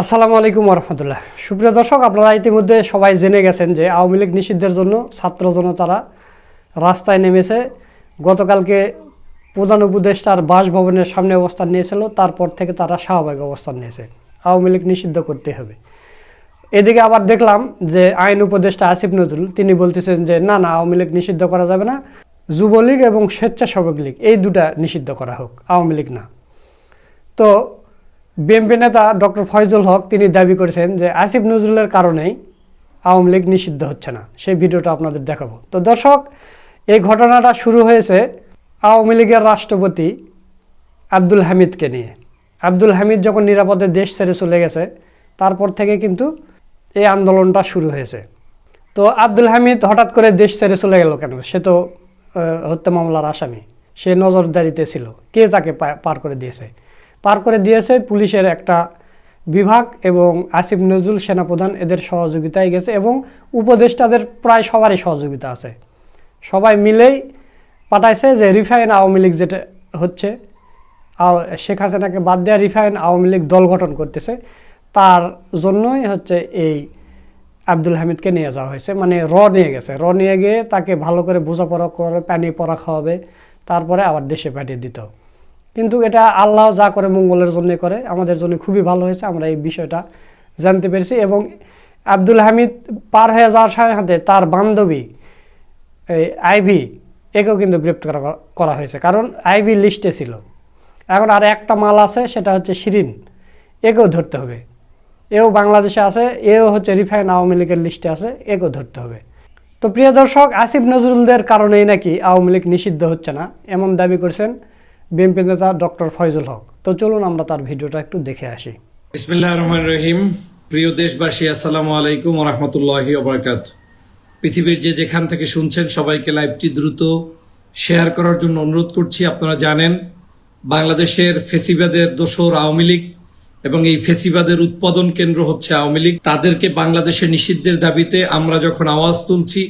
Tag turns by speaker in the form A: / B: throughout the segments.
A: আসসালামু আলাইকুম রহমতুল্লাহ সুপ্রিয় দর্শক, আপনারা ইতিমধ্যে সবাই জেনে গেছেন যে আওয়ামী লীগ নিষিদ্ধের জন্য ছাত্র জনতারা রাস্তায় নেমেছে। গতকালকে প্রধান উপদেষ্টার বাসভবনের সামনে অবস্থান নিয়েছিল, তারপর থেকে তারা স্বাভাবিক অবস্থান নিয়েছে। আওয়ামী লীগ নিষিদ্ধ করতে হবে। এদিকে আবার দেখলাম যে আইন উপদেষ্টা আসিফ নজরুল, তিনি বলতেছেন যে, না না, আওয়ামী লীগ নিষিদ্ধ করা যাবে না। যুবলীগ এবং স্বেচ্ছাসেবক লীগ, এই দুটা নিষিদ্ধ করা হোক, আওয়ামী লীগ না। তো বিএনপি নেতা ডক্টর ফয়জুল হক তিনি দাবি করেছেন যে আসিফ নজরুলের কারণেই আওয়ামী লীগ নিষিদ্ধ হচ্ছে না। সেই ভিডিওটা আপনাদের দেখাবো। তো দর্শক, এই ঘটনাটা শুরু হয়েছে আওয়ামী লীগের রাষ্ট্রপতি আব্দুল হামিদকে নিয়ে। আব্দুল হামিদ যখন নিরাপদে দেশ ছেড়ে চলে গেছে, তারপর থেকে কিন্তু এই আন্দোলনটা শুরু হয়েছে। তো আব্দুল হামিদ হঠাৎ করে দেশ ছেড়ে চলে গেল কেন? সে তো হত্যা মামলার আসামি। সে নজরদারিতে ছিল। কে তাকে পার করে দিয়েছে? পার করে দিয়েছে। পুলিশের একটা বিভাগ এবং আসিফ নজরুল সেনাপ্রধান এদের সহযোগিতায় গেছে এবং উপদেষ্টাদের প্রায় সবারই সহযোগিতা আছে। সবাই মিলেই পাঠাইছে যে রিফাইন আওয়ামী লীগ যেটা হচ্ছে শেখ হাসিনাকে বাদ দেওয়া রিফাইন আওয়ামী লীগ দল গঠন করতেছে। তার জন্যই হচ্ছে এই আব্দুল হামিদকে নিয়ে যাওয়া হয়েছে। মানে র নিয়ে গেছে। র নিয়ে গিয়ে তাকে ভালো করে বোঝাপড়া করে, পানি পড়া খাওয়াবে, তারপরে আবার দেশে পাঠিয়ে দিত কিন্তু এটা আল্লাহ যা করে মঙ্গলের জন্য করে, আমাদের জন্য খুবই ভালো হয়েছে, আমরা এই বিষয়টা জানতে পেরেছি। এবং আব্দুল হামিদ পার হয়ে যাওয়ার সাথে সাথে তার বান্ধবী, এই আইভি, একেও কিন্তু গ্রেপ্তার করা- হয়েছে। কারণ আইভি লিস্টে ছিল। এখন আর একটা মাল আছে, সেটা হচ্ছে শিরিন। একেও ধরতে হবে। এও বাংলাদেশে আছে, এও হচ্ছে রিফাইন আওয়ামী লীগের লিস্টে আছে, একেও ধরতে হবে। তো প্রিয় দর্শক, আসিফ নজরুলদের কারণেই নাকি আওয়ামী লীগ নিষিদ্ধ হচ্ছে না, এমন দাবি করেছেন বিএনপি নেতা ডক্টর ফয়জুল হক। তো চলুন আমরা তার ভিডিওটা একটু দেখে আসি।
B: বিসমিল্লাহ রহমান রহিম। প্রিয় দেশবাসী, আসসালামু আলাইকুম রহমতুল্লাহ ওবরাকাত পৃথিবীর যে যেখান থেকে শুনছেন সবাইকে লাইভটি দ্রুত শেয়ার করার জন্য অনুরোধ করছি। আপনারা জানেন, বাংলাদেশের ফেসিবাদের দোসর আওয়ামী লীগ এবং এই ফেসিবাদের উৎপাদন কেন্দ্র হচ্ছে আওয়ামী লীগ। তাদেরকে বাংলাদেশে নিষিদ্ধের দাবিতে আমরা যখন আওয়াজ তুলছি,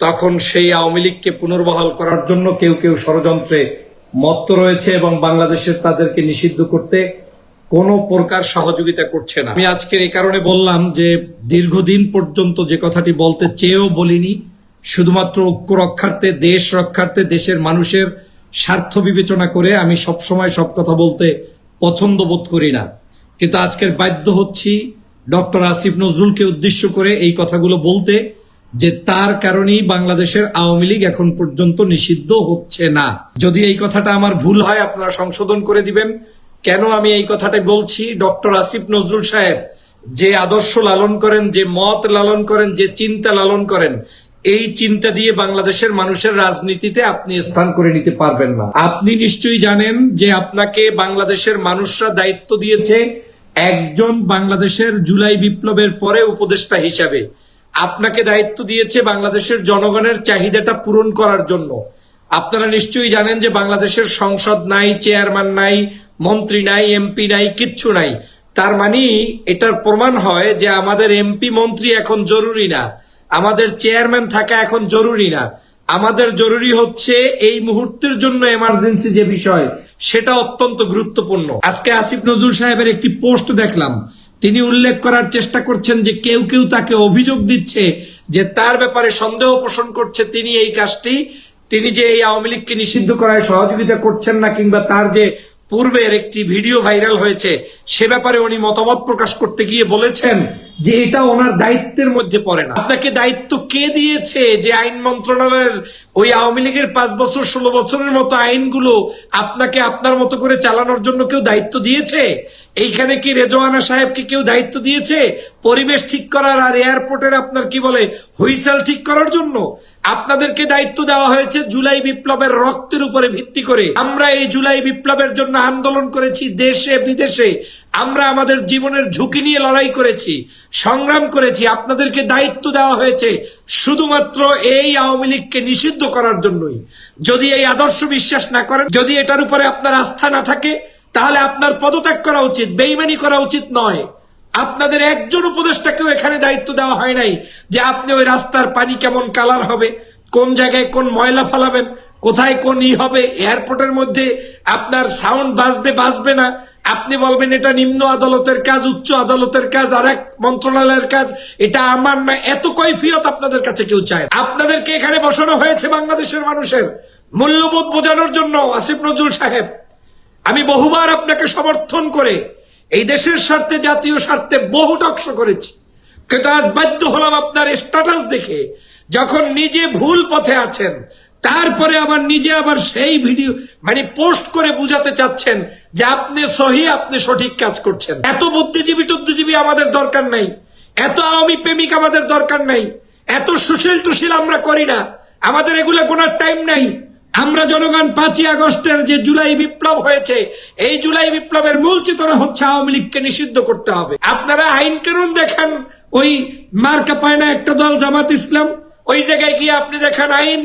B: তখন সেই আওয়ামী লীগকে পুনর্বহাল করার জন্য কেউ কেউ ষড়যন্ত্রে মত্ত রয়েছে এবং বাংলাদেশের তাদেরকে নিষিদ্ধ করতে কোনো প্রকার সহযোগিতা করছে না। আমি আজকের এই কারণে বললাম যে দীর্ঘদিন পর্যন্ত যে কথাটি বলতে চেয়েও বলিনি, শুধুমাত্র ঐক্য রক্ষার্থে, দেশ রক্ষার্থে, দেশের মানুষের স্বার্থ বিবেচনা করে আমি সব সময় সব কথা বলতে পছন্দ বোধ করি না। কিন্তু আজকের বাধ্য হচ্ছি ডক্টর আসিফ নজরুলকে উদ্দেশ্য করে এই কথাগুলো বলতে যে তার কারণেই বাংলাদেশের আওয়ামী লীগ এখন পর্যন্ত নিষিদ্ধ হচ্ছে না। যদি এই কথাটা আমার ভুল হয়, আপনারা সংশোধন করে দিবেন। কেন আমি এই কথাটা বলছি? ডক্টর আসিফ নজরুল সাহেব যে আদর্শ লালন করেন, যে মত লালন করেন, যে চিন্তা লালন করেন, এই চিন্তা দিয়ে বাংলাদেশের মানুষের রাজনীতিতে আপনি স্থান করে নিতে পারবেন না। আপনি নিশ্চয়ই জানেন যে আপনাকে বাংলাদেশের মানুষরা দায়িত্ব দিয়েছে একজন বাংলাদেশের জুলাই বিপ্লবের পরে উপদেষ্টা হিসাবে। আপনাকে দায়িত্ব দিয়েছে বাংলাদেশের জনগণের চাহিদাটা পূরণ করার জন্য। আপনারা নিশ্চয়ই জানেন যে বাংলাদেশের সংসদ নাই, চেয়ারম্যান নাই, মন্ত্রী নাই, এমপি নাই, কিচ্ছু নাই। তার মানে এটার প্রমাণ হয় যে আমাদের এমপি, মন্ত্রী এখন জরুরি না। আমাদের চেয়ারম্যান থাকা এখন জরুরি না। আমাদের জরুরি হচ্ছে এই মুহূর্তের জন্য এমার্জেন্সি যে বিষয়, সেটা অত্যন্ত গুরুত্বপূর্ণ। আজকে আসিফ নজরুল সাহেবের একটি পোস্ট দেখলাম। তিনি উল্লেখ করার চেষ্টা করছেন যে কেউ কেউ তাকে অভিযোগ দিচ্ছে যে তার ব্যাপারে সন্দেহ পোষণ করছে। তিনি এই কাজটি, তিনি যে এই আওয়ামী লীগকে নিষিদ্ধ করায় সহযোগিতা করছেন না কিংবা তার যে পূর্বের একটি ভিডিও ভাইরাল হয়েছে, সে ব্যাপারে উনি মতামত প্রকাশ করতে গিয়ে বলেছেন যে এটা ওনার দায়িত্বের মধ্যে পড়ে না। আপনাকে দায়িত্ব কে দিয়েছে যে আইন মন্ত্রণালয়ের ওই আওয়ামী লীগের পাঁচ বছর, ষোলো বছরের মতো আইনগুলো আপনাকে আপনার মতো করে চালানোর জন্য কেউ দায়িত্ব দিয়েছে? এইখানে কি রেজওয়ানা সাহেবকে কেউ দায়িত্ব দিয়েছে? পরিবেশ ঠিক করার আর এয়ারপোর্টের আপনার কি বলে, হুইসেল ঠিক করার জন্য? আপনাদেরকে দায়িত্ব দেওয়া হয়েছে জুলাই বিপ্লবের রক্তের উপরে ভিত্তি করে। আমরা এই জুলাই বিপ্লবের জন্য আন্দোলন করেছি দেশে, বিদেশে। আমরা আমাদের জীবনের ঝুঁকি নিয়ে লড়াই করেছি, সংগ্রাম করেছি। আপনাদেরকে দায়িত্ব দেওয়া হয়েছে শুধুমাত্র এই আওয়ামী লীগকে নিষিদ্ধ করার জন্যই। যদি এই আদর্শ বিশ্বাস না করেন, যদি এটার উপরে আপনার আস্থা না থাকে তাহলে আপনার পদত্যাগ করা উচিত, বেইমানি করা উচিত নয়। আপনাদের একজন উপদেষ্টাকেও এখানে দায়িত্ব দেওয়া হয় নাই যে আপনি ওই রাস্তার পানি কেমন কালার হবে, কোন জায়গায় কোন ময়লা ফালাবেন, কোথায় কোন ই হবে, এয়ারপোর্টের মধ্যে আপনার সাউন্ড বাজবে বাজবে না। আপনি বলবেন, এটা নিম্ন আদালতের কাজ, উচ্চ আদালতের কাজ আর এক মন্ত্রণালয়ের কাজ, এটা আমার না। এত কৈফিয়ত আপনাদের কাছে কেউ চায় আপনাদেরকে এখানে বসানো হয়েছে বাংলাদেশের মানুষের। মূল্যবোধ বোঝানোর জন্য আসিফ নজরুল সাহেব। আমি বহুবার আপনাকে সমর্থন করে এই দেশের স্বার্থে, জাতীয় স্বার্থে বহু টকশো করেছি। কিন্তু আজ বাধ্য হলাম আপনার স্ট্যাটাস দেখে, যখন নিজে ভুল পথে আছেন, তারপরে আবার নিজে আবার সেই ভিডিও মানে পোস্ট করে বুঝাতে চাচ্ছেন যে আপনি সহি, আপনি সঠিক কাজ করছেন। এত বুদ্ধিজীবী, টুদ্ধিজীবী আমাদের দরকার নাই। এত আওয়ামী প্রেমিক আমাদের দরকার নাই। এত সুশীল টুশীল আমরা করি না। আমাদের এগুলা কোনার টাইম নাই। আমরা জনগণ পাঁচই আগস্টের যে জুলাই বিপ্লব হয়েছে, এই জুলাই বিপ্লবের মূল চেতনা হচ্ছে আওয়ামী লীগকে নিষিদ্ধ করতে হবে। আপনারা আইন কানুন দেখান, ওই মার্কা পায় না একটা দল জামাত ইসলাম, ওই জায়গায় গিয়ে আপনি দেখান আইন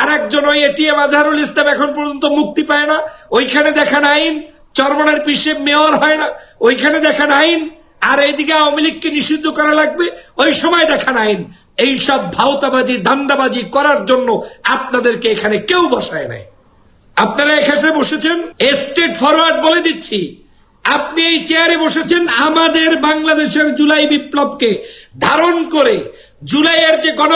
B: আর একজন ওই এটিএম আজহারুল ইসলাম এখন পর্যন্ত মুক্তি পায় না, ওইখানে দেখান আইন, চরমনের পিসে মেয়র হয় না, ওইখানে দেখান আইন, আর এইদিকে আওয়ামী লীগকে নিষিদ্ধ করা লাগবে, ওই সময় দেখান আইন। এইসব ভাওতাবাজি, দান্দাবাজি করার জন্য আপনাদেরকে এখানে কেউ বসায় নাই। আপনারা এখানে বসেছেন? স্টেট ফরওয়ার্ড বলে দিচ্ছি। আপনি এই চেয়ারে বসেছেন আমাদের বাংলাদেশের জুলাই বিপ্লবকে ধারণ করে। জুলাইয়ের যে গণ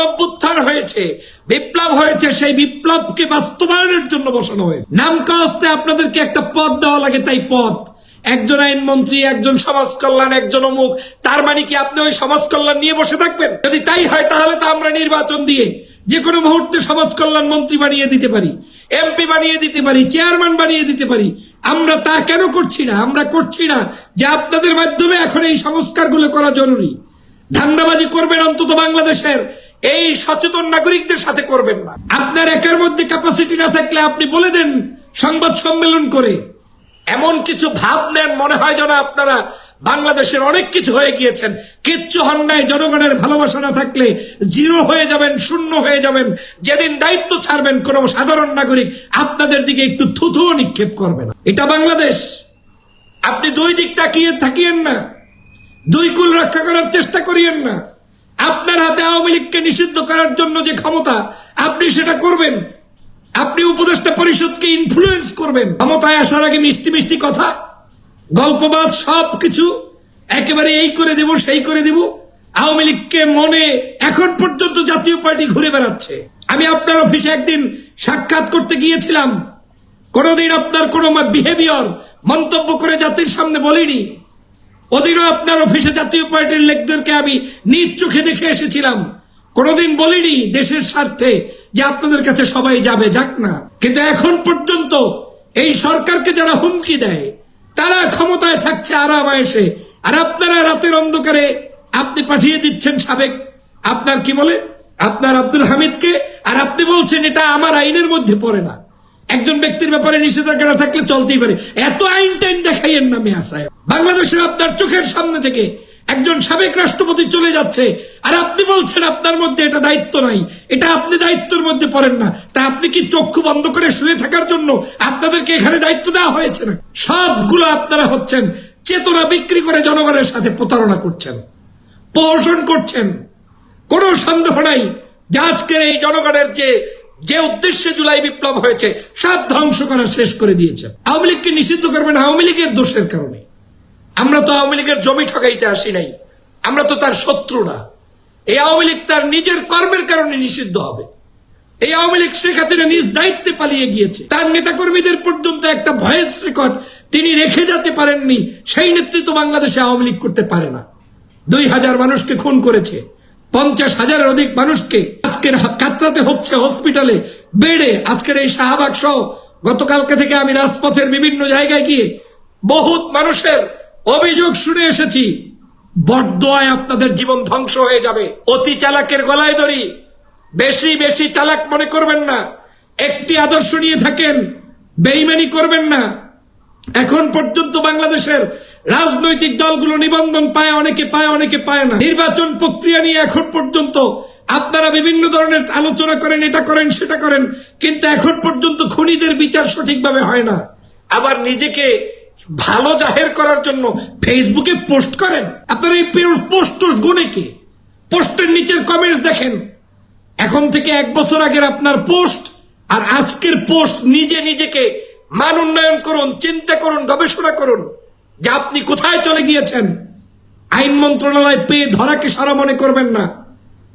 B: হয়েছে, বিপ্লব হয়েছে, সেই বিপ্লবকে বাস্তবায়নের জন্য বসানো হয়েছে। নামকা হস্তে আপনাদেরকে একটা পদ দেওয়া লাগে, তাই পদ। একজন আইনমন্ত্রী, একজন সমাজ কল্যাণ, একজন অমুক, তার মানে কি আপনি ওই সমাজ কল্যাণ নিয়ে বসে থাকবেন? যদি তাই হয়, তাহলে তো আমরা নির্বাচন দিয়ে যে কোনো মুহূর্তে সমাজ কল্যাণ মন্ত্রী বানিয়ে দিতে পারি, এমপি বানিয়ে দিতে পারি, চেয়ারম্যান বানিয়ে দিতে পারি। আমরা তা কেন করছি না? আমরা করছি না যে আপনাদের মাধ্যমে এখন এই সংস্কারগুলো করা জরুরি। ধান্দাবাজি করবেন অন্তত বাংলাদেশের। এই সচেতন নাগরিকদের সাথে করবেন না। আপনার একের মধ্যে ক্যাপাসিটি না থাকলে আপনি বলে দেন সংবাদ সম্মেলন করে। এমন কিছু ভাব নেন, মনে হয় যেন আপনারা বাংলাদেশের অনেক কিছু হয়ে গিয়েছেন। কিচ্ছু হন নাই, জনগণের ভালোবাসা না থাকলে জিরো হয়ে যাবেন, শূন্য হয়ে যাবেন। যেদিন দায়িত্ব ছাড়বেন কোন সাধারণ নাগরিক, আপনাদের দিকে একটু থুথুও নিক্ষেপ করবে না। এটা বাংলাদেশ। আপনি দুই দিক তাকিয়ে থাকিয়েন না। দুই কুল রক্ষা করার চেষ্টা করিয়েন না। আপনার হাতে আওয়ামী লীগকে নিষিদ্ধ করার জন্য যে ক্ষমতা, আপনি সেটা করবেন। আপনি উপদেষ্টা পরিষদকে ইনফ্লুয়েন্স করবেন। ক্ষমতায় আসার আগে মিষ্টি মিষ্টি কথা, গল্পবাদ সব কিছু একেবারে এই করে দেব, সেই করে দেব। আওয়ামী লীগকে মনে এখন পর্যন্ত জাতীয় পার্টি ঘুরে বেড়াচ্ছে। আমি আপনার অফিসে একদিন সাক্ষাৎ করতে গিয়েছিলাম। কোনোদিন আপনার কোনো বিহেভিয়র মন্তব্য করে জাতির সামনে বলিনি। ওদিনও আপনার অফিসে জাতীয় পার্টির লোকদেরকে আমি নিজ চোখে দেখে এসেছিলাম। কোনোদিন বলিনি দেশের স্বার্থে যে আপনাদের কাছে সবাই যাবে, যাক না। কিন্তু এখন পর্যন্ত এই সরকারকে যারা হুমকি দেয়, তারা ক্ষমতায় থাকছে আরাম এসে আর আপনারা রাতের অন্ধকারে আপনি পাঠিয়ে দিচ্ছেন সাবেক। আপনার কি বলে? আপনার আব্দুল হামিদকে। আর আপনি বলছেন এটা আমার আইনের মধ্যে পড়ে না। একজন ব্যক্তির ব্যাপারে নিষেধাজ্ঞা থাকলে চলতেই পারে। এত আইন টাইন দেখাইয়েন না মেয়া সাহেব। বাংলাদেশের আপনার চোখের সামনে থেকে একজন সাবেক রাষ্ট্রপতি চলে যাচ্ছে। আর আপনি বলছেন আপনার মধ্যে এটা দায়িত্ব নাই। এটা আপনি দায়িত্বের মধ্যে পড়েন না। তা আপনি কি চক্ষু বন্ধ করে শুয়ে থাকার জন্য আপনাদেরকে এখানে দায়িত্ব দেওয়া হয়েছে না? সবগুলো আপনারা হচ্ছেন চেতনা বিক্রি করে জনগণের সাথে প্রতারণা করছেন প্রহসন করছেন। কোনো সন্দেহ নাই যে আজকের এই জনগণের যে যে উদ্দেশ্যে জুলাই বিপ্লব হয়েছে, সব ধ্বংস করা শেষ করে দিয়েছে। আওয়ামী লীগকে নিষিদ্ধ করবেন আওয়ামী লীগের দোষের কারণে। আমরা তো আওয়ামী লীগের জমি ঠকাইতে আসি নাই। আমরা তো তার শত্রু না। এই আওয়ামী লীগ তার নিজের কর্মের কারণে নিষিদ্ধ হবে। এই আওয়ামী লীগ শেখ হাসিনা নিজ দায়িত্বে পালিয়ে গিয়েছে। তার নেতাকর্মীদের পর্যন্ত একটা ভয়েস রেকর্ড তিনি রেখে যেতে পারেননি, সেই নেতৃত্ব বাংলাদেশে আওয়ামী লীগ করতে পারে না। দুই হাজার মানুষকে খুন করেছে, পঞ্চাশ হাজারের অধিক মানুষকে আজকের কাতরাতে হচ্ছে হসপিটালে বেড়ে। আজকের এই শাহবাগ সহ গতকালকে থেকে আমি রাজপথের বিভিন্ন জায়গায় গিয়ে বহুত মানুষের অভিযোগ শুনে এসেছি বড্দোয়ায় আপনাদের জীবন ধ্বংস হয়ে যাবে। অতি চালাকের গলায় দড়ি। বেশি বেশি চালাক মনে করবেন না। একটি আদর্শ নিয়ে থাকেন, বেইমানি করবেন না। এখন পর্যন্ত বাংলাদেশের রাজনৈতিক দলগুলো নিবন্ধন পায়, অনেকে পায় অনেকে পায় না। নির্বাচন প্রক্রিয়া নিয়ে এখন পর্যন্ত আপনারা বিভিন্ন ধরনের আলোচনা করেন, এটা করেন, সেটা করেন, কিন্তু এখন পর্যন্ত খুনিদের বিচার সঠিকভাবে হয় না। আবার নিজেকে ভালো জাহের করার জন্য ফেসবুকে পোস্ট করেন। আপনারা এই পোস্ট টোস্ট গুনে কে? পোস্টের নিচের কমেন্টস দেখেন। এখন থেকে এক বছর আগের আপনার পোস্ট আর আজকের পোস্ট নিজে নিজেকে মান উন্নয়ন করুন, চিন্তা করুন, গবেষণা করুন যে আপনি কোথায় চলে গিয়েছেন। আইন মন্ত্রণালয় পেয়ে ধরাকে সারা মনে করবেন না।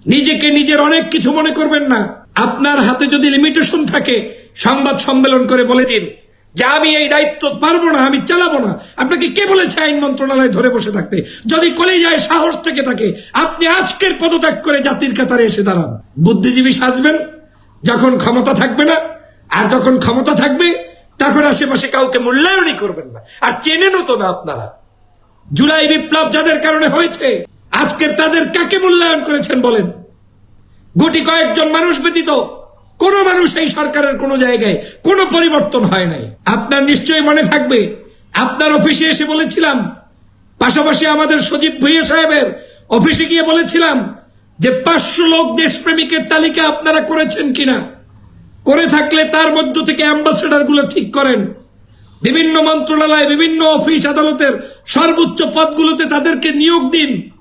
B: নিজেকে নিজের অনেক কিছু মনে করবেন না। আপনার হাতে যদি লিমিটেশন থাকে, সংবাদ সম্মেলন করে বলে দিন। যে আমি এই দায়িত্ব পারব না, আমি চালাবো না। আপনাকে কে বলেছে আইন মন্ত্রণালয় ধরে বসে থাকতে? যদি কলে যায় সাহস থেকে থাকে, আপনি আজকের পদত্যাগ করে জাতির কাতারে এসে দাঁড়ান। বুদ্ধিজীবী সাজবেন, যখন ক্ষমতা থাকবে না, আর যখন ক্ষমতা থাকবে, তখন আশেপাশে কাউকে মূল্যায়নই করবেন না। আর চেনেনও তো না আপনারা। জুলাই বিপ্লব যাদের কারণে হয়েছে আজকে তাদের কাকে মূল্যায়ন করেছেন বলেন? গুটি কয়েকজন মানুষ ব্যতীত কোন মানুষ এই সরকারের কোন জায়গায়, কোনো পরিবর্তন হয় নাই। আপনার নিশ্চয়ই মনে থাকবে, আপনার অফিসে এসে বলেছিলাম, পাশাপাশি আমাদের সজীব ভুইয়া সাহেবের অফিসে গিয়ে বলেছিলাম যে পাঁচশো লোক দেশপ্রেমিকের তালিকা আপনারা করেছেন কিনা। করে থাকলে তার মধ্য থেকে অ্যাম্বাসেডারগুলো ঠিক করেন। বিভিন্ন মন্ত্রণালয় বিভিন্ন অফিস আদালতের সর্বোচ্চ পদগুলোতে তাদেরকে নিয়োগ দিন।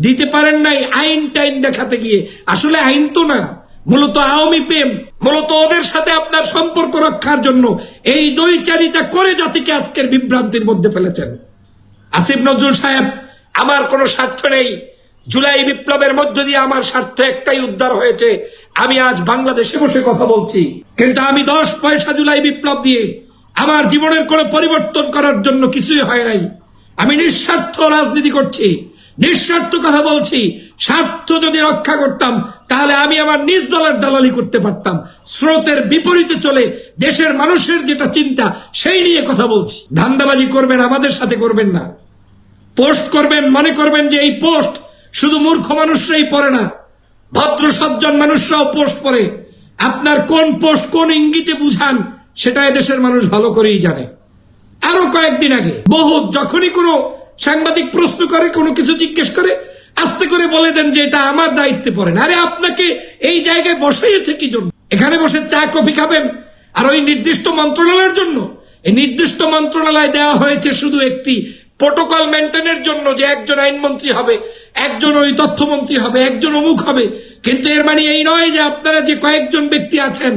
B: দিতে পারেন নাই, আইন টাইন দেখাতে গিয়ে। আসলে আইন তো না। মূলত আওয়ামী প্রেম, মূলত ওদের সাথে আপনার সম্পর্ক রক্ষার জন্য এই দৈচারিতা করে জাতিকে আজকের বিভ্রান্তির মধ্যে ফেলেছেন। আসিফ নজরুল সাহেব, আমার কোনো স্বার্থ নেই। জুলাই বিপ্লবের মধ্য দিয়ে আমার স্বার্থ একটাই উদ্ধার হয়েছে। আমি আজ বাংলাদেশে বসে কথা বলছি। কিন্তু আমি দশ পয়সা জুলাই বিপ্লব দিয়ে আমার জীবনের কোনো পরিবর্তন করার জন্য কিছুই হয় নাই। আমি নিঃস্বার্থ রাজনীতি করছি। নিঃস্বার্থ কথা বলছি। স্বার্থ যদি রক্ষা করতাম, তাহলে আমি আমার নিজ দলের দালালি করতে পারতাম। স্রোতের বিপরীতে চলে দেশের মানুষের যেটা চিন্তা, সেই নিয়ে কথা বলছি। ধান্দাবাজি করবেন, আমাদের সাথে করবেন না। পোস্ট করবেন, মনে করবেন যে এই পোস্ট শুধু মূর্খ মানুষরাই পড়ে না। ভদ্র সজ্জন মানুষরাও পোস্ট পড়ে। আপনার কোন পোস্ট কোন ইঙ্গিতে বুঝান, সেটা দেশের মানুষ ভালো করেই জানে। আরও কয়েকদিন আগে বহু যখনই কোনো সাংবাদিক প্রশ্ন করে, কোনো কিছু জিজ্ঞেস করে, আস্তে করে বলে দেন যে এটা আমার দায়িত্বে পড়ে না। আরে আপনাকে এই জায়গায় বসাইছে কি জন্য? এখানে বসে চা, কফি খাবেন? আর ওই নির্দিষ্ট মন্ত্রণালয়ের জন্য? এই নির্দিষ্ট মন্ত্রণালয় দেওয়া হয়েছে শুধু একটি প্রোটোকল মেনটেনের জন্য যে একজন আইনমন্ত্রী হবে, একজন ওই তথ্যমন্ত্রী হবে, একজন অমুক হবে। কিন্তু এর মানে এই নয় যে আপনারা যে কয়েকজন ব্যক্তি আছেন,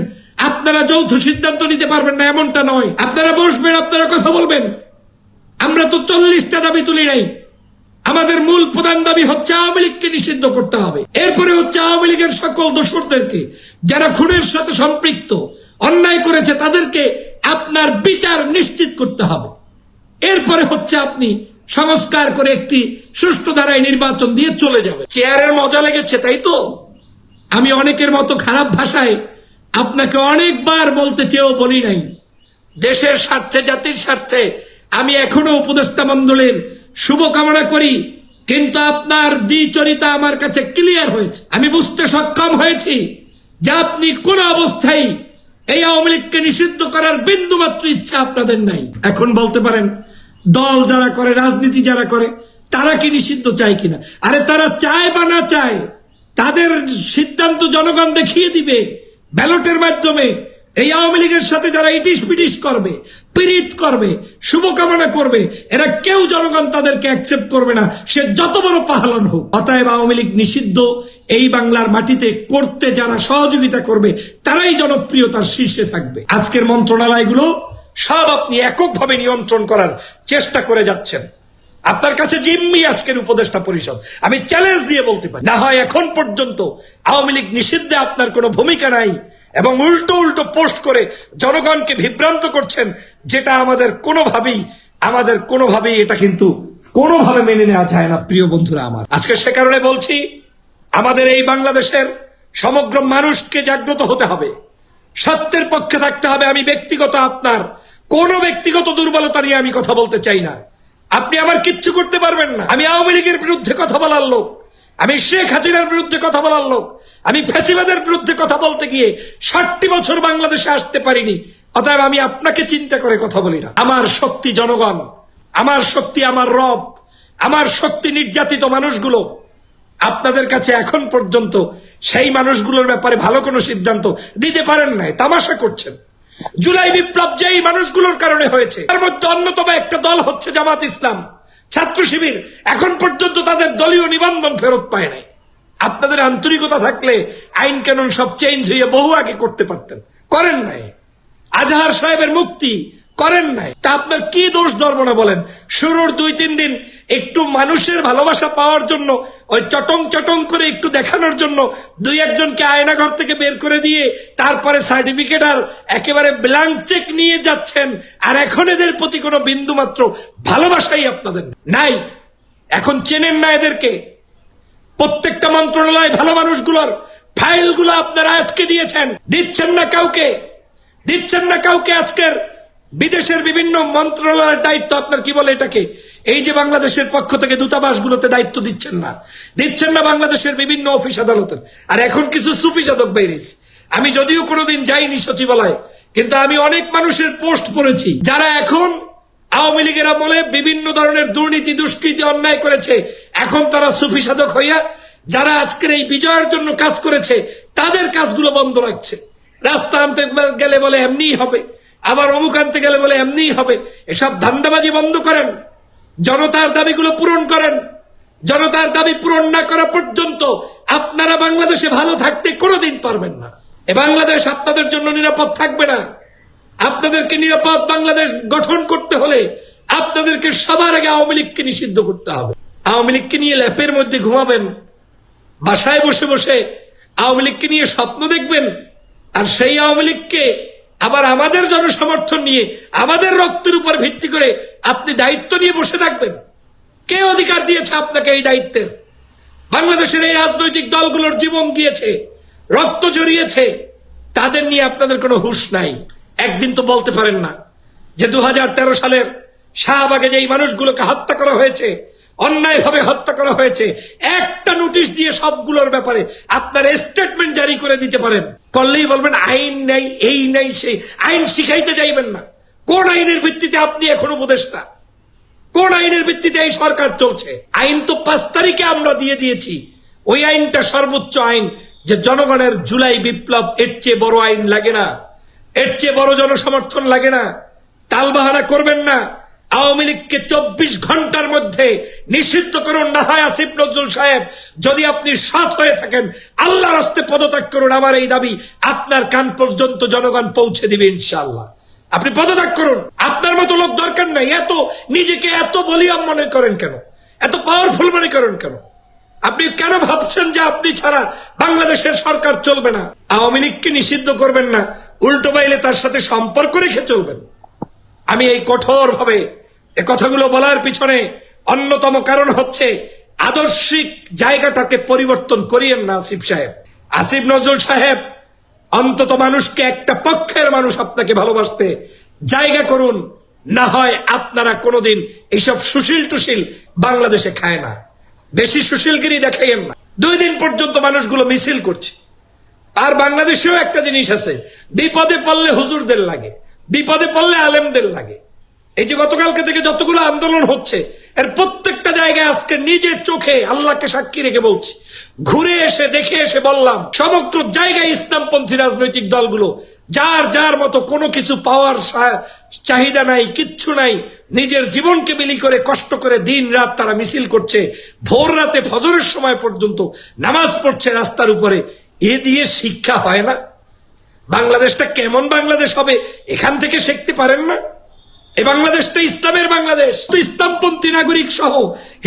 B: আপনারা যৌথ সিদ্ধান্ত নিতে পারবেন না, এমনটা নয়। আপনারা বসবেন, আপনারা কথা বলবেন। আমরা তো চল্লিশটা দাবি তুলি নাই। আমাদের মূল প্রধান দাবি হচ্ছে আওয়ামী লীগকে নিষিদ্ধ করতে হবে। এরপরে হচ্ছে আওয়ামী লীগের সকল দোসরদেরকে যারা খুনের সাথে সম্পৃক্ত, অন্যায় করেছে, তাদেরকে আপনার বিচার নিশ্চিত করতে হবে। এরপরে হচ্ছে আপনি সংস্কার করে একটি সুষ্ঠু ধারায় নির্বাচন দিয়ে চলে যাবে চেয়ারের মজা লেগেছে, তাই তো? আমি অনেকের মতো খারাপ ভাষায় আপনাকে অনেকবার বলতে চেয়েও বলি নাই। দেশের স্বার্থে, জাতির স্বার্থে আমি এখনও উপদেষ্টা মন্ডলের শুভকামনা করি, কিন্তু আপনার দ্বিচরিতা আমার কাছে ক্লিয়ার হয়েছে। আমি বুঝতে সক্ষম হয়েছি যে আপনি কোন অবস্থায় এই আওয়ামী লীগকে নিষিদ্ধ করার বিন্দু মাত্র ইচ্ছা আপনাদের নাই। এখন বলতে পারেন, দল যারা করে, রাজনীতি যারা করে, তারা কি নিষিদ্ধ চায় কিনা? আরে তারা চায় বা না চায়, তাদের সিদ্ধান্ত জনগণ দেখিয়ে দিবে ব্যালটের মাধ্যমে। এই আওয়ামী লীগের সাথে যারা ইটিস পিটিস করবে পীড়িত করবে, শুভকামনা করবে, এরা কেউ জনগণ তাদেরকে অ্যাকসেপ্ট করবে না, সে যত বড় পাহালন হোক। অতএব আওয়ামী লীগ নিষিদ্ধ, এই বাংলার মাটিতে করতে যারা সহযোগিতা করবে, তারাই জনপ্রিয়তার শীর্ষে থাকবে। আজকের মন্ত্রণালয়গুলো সব আপনি এককভাবে নিয়ন্ত্রণ করার চেষ্টা করে যাচ্ছেন। আপনার কাছে জিম্মি আজকের উপদেষ্টা পরিষদ। আমি চ্যালেঞ্জ দিয়ে বলতে পারি। না হয় এখন পর্যন্ত আওয়ামী লীগ নিষিদ্ধে আপনার কোনো ভূমিকা নাই এবং উল্টো উল্টো পোস্ট করে জনগণকে বিভ্রান্ত করছেন, যেটা আমাদের কোনোভাবেই আমাদের কোনোভাবেই এটা কিন্তু কোনোভাবে মেনে নেওয়া যায় না, প্রিয় বন্ধুরা আমার। আজকে সে কারণে বলছি, আমাদের এই বাংলাদেশের সমগ্র মানুষকে জাগ্রত হতে হবে। সত্যের পক্ষে থাকতে হবে। আমি ব্যক্তিগত আপনার, কোনো ব্যক্তিগত দুর্বলতা নিয়ে আমি কথা বলতে চাই না। আপনি আমার কিচ্ছু করতে পারবেন না। আমি আওয়ামী লীগের বিরুদ্ধে কথা বলার লোক। আমি শেখ হাসিনার বিরুদ্ধে কথা বলার লোক। আমি ফেসিবাদের বিরুদ্ধে কথা বলতে গিয়ে ষাটটি বছর বাংলাদেশে আসতে পারিনি। অতএব আমি আপনাকে চিন্তা করে কথা বলি না। আমার শক্তি জনগণ, আমার শক্তি আমার রব, আমার শক্তি নির্যাতিত মানুষগুলো, আপনাদের কাছে এখন পর্যন্ত সেই মানুষগুলোর ব্যাপারে ভালো কোনো সিদ্ধান্ত দিতে পারেন নাই, তামাশা করছেন। জুলাই বিপ্লব যে এই মানুষগুলোর কারণে হয়েছে, তার মধ্যে অন্যতম একটা দল হচ্ছে জামাত ইসলাম। ছাত্র শিবির এখন পর্যন্ত তাদের দলীয় নিবন্ধন ফেরত পায় নাই। আপনাদের আন্তরিকতা থাকলে আইন কানুন সব চেঞ্জ হয়ে বহু আগে করতে পারতেন। করেন নাই। আজহার সাহেবের মুক্তি করেন নাই। তা আপনার কি দোষ ধর্ম না বলেন? শুরুর দুই তিন দিন একটু মানুষের ভালোবাসা পাওয়ার জন্য, ওই চটং চটং করে একটু দেখানোর জন্য দুই একজনকে আয়নাঘর থেকে বের করে দিয়ে তারপরে সার্টিফিকেট আর একেবারে ব্ল্যাঙ্ক চেক নিয়ে যাচ্ছেন। আর এখন এদের প্রতি কোনো বিন্দু মাত্র ভালোবাসাই আপনাদের নাই। এখন চেনেন না এদেরকে। প্রত্যেকটা মন্ত্রণালয় ভালো মানুষগুলোর ফাইলগুলো আপনারা আটকে দিয়েছেন। দিচ্ছেন না কাউকে। দিচ্ছেন না কাউকে আজকের। বিদেশের বিভিন্ন মন্ত্রণালয়ের দায়িত্ব আপনার কি বলে এটাকে? এই যে বাংলাদেশের পক্ষ থেকে দূতাবাসগুলোতে দায়িত্ব দিচ্ছেন না দিচ্ছেন না বাংলাদেশের বিভিন্ন অফিস আদালতের। আর এখন কিছু সুফিসাধক বাইরেছে আমি যদিও কোনোদিন যাইনি সচিবালয়ে, কিন্তু আমি অনেক মানুষের পোস্ট পড়েছি, যারা এখন আওয়ামী লীগের আমলে বিভিন্ন ধরনের দুর্নীতি, দুষ্কৃতি অন্যায় করেছে। এখন তারা সুফি সাধক হইয়া, যারা আজকের এই বিজয়ের জন্য কাজ করেছে, তাদের কাজগুলো বন্ধ রাখছে। রাস্তা আনতে গেলে বলে এমনিই হবে, আবার অমুক আনতে গেলে বলে এমনিই হবে। এসব ধান্দাবাজি বন্ধ করেন। জনতার দাবিগুলো পূরণ করেন। জনতার দাবি পূরণ না করা পর্যন্ত আপনারা বাংলাদেশে ভালো থাকতে কোনোদিন পারবেন না। এ বাংলাদেশ আপনাদের জন্য নিরাপদ থাকবে না। আপনাদেরকে নিরাপদ বাংলাদেশ গঠন করতে হলে আপনাদেরকে সবার আগে আওয়ামী লীগকে নিষিদ্ধ করতে হবে। আওয়ামী লীগকে নিয়ে ল্যাপের মধ্যে ঘুমাবেন। বাসায় বসে বসে আওয়ামী লীগকে নিয়ে স্বপ্ন দেখবেন। আর সেই আওয়ামী লীগকে আবার আমাদের জনসমর্থন নিয়ে, আমাদের রক্তের উপর ভিত্তি করে আপনি দায়িত্ব নিয়ে বসে থাকবেন। কে অধিকার দিয়েছে আপনাকে এই দায়িত্বের? বাংলাদেশের এই রাজনৈতিক দলগুলোর জীবন দিয়েছে রক্ত জড়িয়েছে তাদের নিয়ে আপনাদের কোনো হুঁশ নাই। একদিন তো বলতে পারেন না যে দু হাজার তেরো সালের শাহবাগে যেই মানুষগুলোকে হত্যা করা হয়েছে, অন্যায়ভাবে হত্যা করা হয়েছে, একটা নোটিশ দিয়ে সবগুলোর ব্যাপারে আপনার স্টেটমেন্ট জারি করে দিতে পারেন। করলেই বলবেন, আইন নেই, এই নেই, সেই আইন শিখাইতে যাইবেন না। কোন আইনের ভিত্তিতে আপনি এখন উপদেষ্টা? কোন আইনের ভিত্তিতে এই সরকার চলছে? আইন তো পাঁচ তারিখে আমরা দিয়ে দিয়েছি। ওই আইনটা সর্বোচ্চ আইন, যে জনগণের জুলাই বিপ্লব, এর চেয়ে বড় আইন লাগে না। এর চেয়ে বড় জনসমর্থন লাগে না। তালবাহানা করবেন না। আওয়ামী লীগকে চব্বিশ ঘণ্টার মধ্যে নিষিদ্ধ করুন না, হয় আসিফ নজরুল সাহেব। যদি আপনি সৎ হয়ে থাকেন, আল্লাহর হস্তে পদত্যাগ করুন, আমার এই দাবি আপনার কান পর্যন্ত জনগণ পৌঁছে দিবে ইনশাআল্লাহ। আপনি পদত্যাগ করুন। আপনার মতো লোক দরকার নাই। এত নিজেকে এত বলিয়াম মনে করেন কেন? এত পাওয়ারফুল মনে করেন কেন? আপনি কেন ভাবছেন যে আপনি ছাড়া বাংলাদেশের সরকার চলবে না? আওয়ামী লীগকে নিষিদ্ধ করবেন না। উল্টো বাইলে তার সাথে সম্পর্ক রেখে চলবেন। আমি এই কঠোর ভাবে এ কথাগুলো বলার পিছনে অন্যতম কারণ হচ্ছে আদর্শিক জায়গাটাকে পরিবর্তন করিয়েন না আসিফ সাহেব। আসিফ নজরুল সাহেব, অন্তত মানুষকে একটা পক্ষের মানুষ আপনাকে ভালোবাসতে জায়গা করুন, না হয় আপনারা কোনোদিন এইসব সুশীল টুশীল বাংলাদেশে খায় না। বেশি সুশীলগিরি দেখাইয়েন না। দুই দিন পর্যন্ত মানুষগুলো মিছিল করছে। আর বাংলাদেশেও একটা জিনিস আছে, বিপদে পড়লে হুজুরদের লাগে, বিপদে পড়লে আলেমদের লাগে। এই যে গতকালকে থেকে যতগুলো আন্দোলন হচ্ছে, এর প্রত্যেকটা জায়গায় আজকে নিজের চোখে আল্লাহকে সাক্ষী রেখে বলছি। ঘুরে এসে, দেখে এসে বললাম, সমগ্র জায়গায় ইসলামপন্থী রাজনৈতিক দলগুলো, যার যার মতো কোনো কিছু পাওয়ার চাহিদা নাই, কিচ্ছু নাই, নিজের জীবনকে বিলি করে, কষ্ট করে দিন রাত তারা মিছিল করছে। ভোর রাতে ফজরের সময় পর্যন্ত নামাজ পড়ছে রাস্তার উপরে। এ দিয়ে শিক্ষা হয় না। বাংলাদেশটা কেমন বাংলাদেশ হবে, এখান থেকে শিখতে পারেন না। এই বাংলাদেশটা ইসলামের বাংলাদেশ ইসলামপন্থী নাগরিক সহ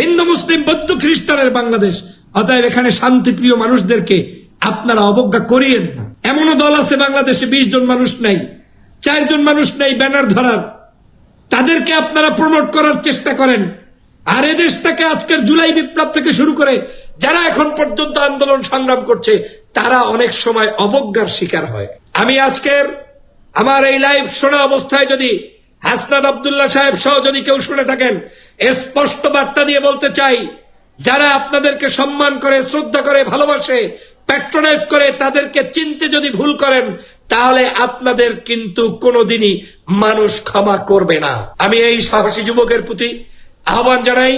B: হিন্দু, মুসলিম, বৌদ্ধ, খ্রিস্টানের বাংলাদেশ। অতএব এখানে শান্তিপ্রিয় মানুষদেরকে আপনারা অবজ্ঞা করিয়েন না। এমনও দল আছে বাংলাদেশে বিশ জন মানুষ নাই চারজন মানুষ নাই ব্যানার ধরার। তাদেরকে আপনারা প্রমোট করার চেষ্টা করেন। আর এ দেশটাকে আজকের জুলাই বিপ্লব থেকে শুরু করে যারা এখন পর্যন্ত আন্দোলন সংগ্রাম করছে, তারা অনেক সময় অবজ্ঞার শিকার হয়। আমি আজকের আমার এই লাইভ শোনা অবস্থায় যদি হাসনাদ আবদুল্লাহ সাহেব সহ যদি কেউ শুনে থাকেন, স্পষ্ট বার্তা দিয়ে বলতে চাই, যারা আপনাদেরকে সম্মান করে, শ্রদ্ধা করে, ভালোবাসে প্যাট্রোনাইজ করে, তাদেরকে চিনতে যদি ভুল করেন, তাহলে আপনাদের কিন্তু কোনোদিনই মানুষ ক্ষমা করবে না। আমি এই সাহসী যুবকের প্রতি আহ্বান জানাই,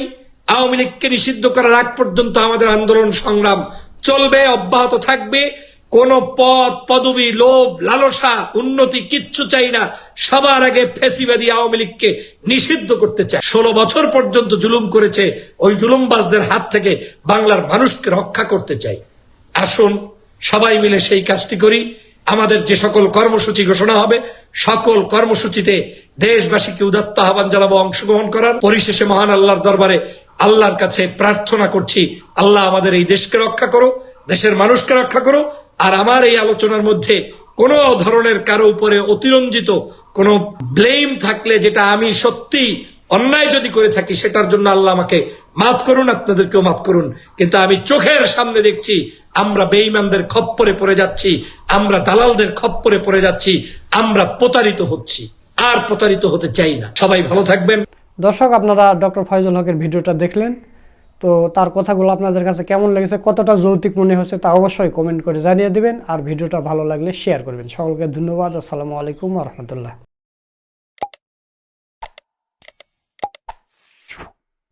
B: আওয়ামী লীগকে নিষিদ্ধ করার আগ পর্যন্ত আমাদের আন্দোলন সংগ্রাম চলবে, অব্যাহত থাকবে। কোন পদ পদবি, লোভ, লালসা, উন্নতি কিচ্ছু চাই না। সবার আগে ফেসিবাদী আওয়ামী লীগকে নিষিদ্ধ করতে চায় ষোলো বছর পর্যন্ত জুলুম করেছে ওই জুলুমবাজদের হাত থেকে বাংলার মানুষকে রক্ষা করতে চাই। আসুন, সবাই মিলে সেই কাজটি করি। আমাদের যে সকল কর্মসূচি ঘোষণা হবে, সকল কর্মসূচিতে দেশবাসীকে উদাত্ত আহ্বান জানাব অংশগ্রহণ করার। পরিশেষে মহান আল্লাহর দরবারে আল্লাহর কাছে প্রার্থনা করছি, আল্লাহ আমাদের এই দেশকে রক্ষা করো, দেশের মানুষকে রক্ষা করো আর আমার এই আলোচনার মধ্যে কোন ধরনের কারও উপরে অতিরঞ্জিত কোন ব্লেম থাকলে যেটা আমি সত্যি অন্যায় যদি করে থাকি, সেটার জন্য আল্লাহ আমাকে মাফ করুন, আপনাদেরকেও মাফ করুন। কিন্তু আমি চোখের সামনে দেখছি, আমরা বেঈমানদের খপ্পরে পড়ে যাচ্ছি, আমরা দালালদের খপ্পরে পড়ে যাচ্ছি, আমরা প্রতারিত হচ্ছি, আর প্রতারিত হতে চাই না। সবাই ভালো থাকবেন।
A: দর্শক, আপনারা ডক্টর ফয়জুল হকের ভিডিওটা দেখলেন। তো তার কথাগুলো আপনাদের কাছে কেমন লেগেছে, কতটা যৌতিক মনে হচ্ছে তা অবশ্যই কমেন্ট করে জানিয়ে দেবেন। আর ভিডিওটা ভালো লাগলে শেয়ার করবেন। সকলকে ধন্যবাদ। আসসালামু আলাইকুম রহমতুল্লাহ।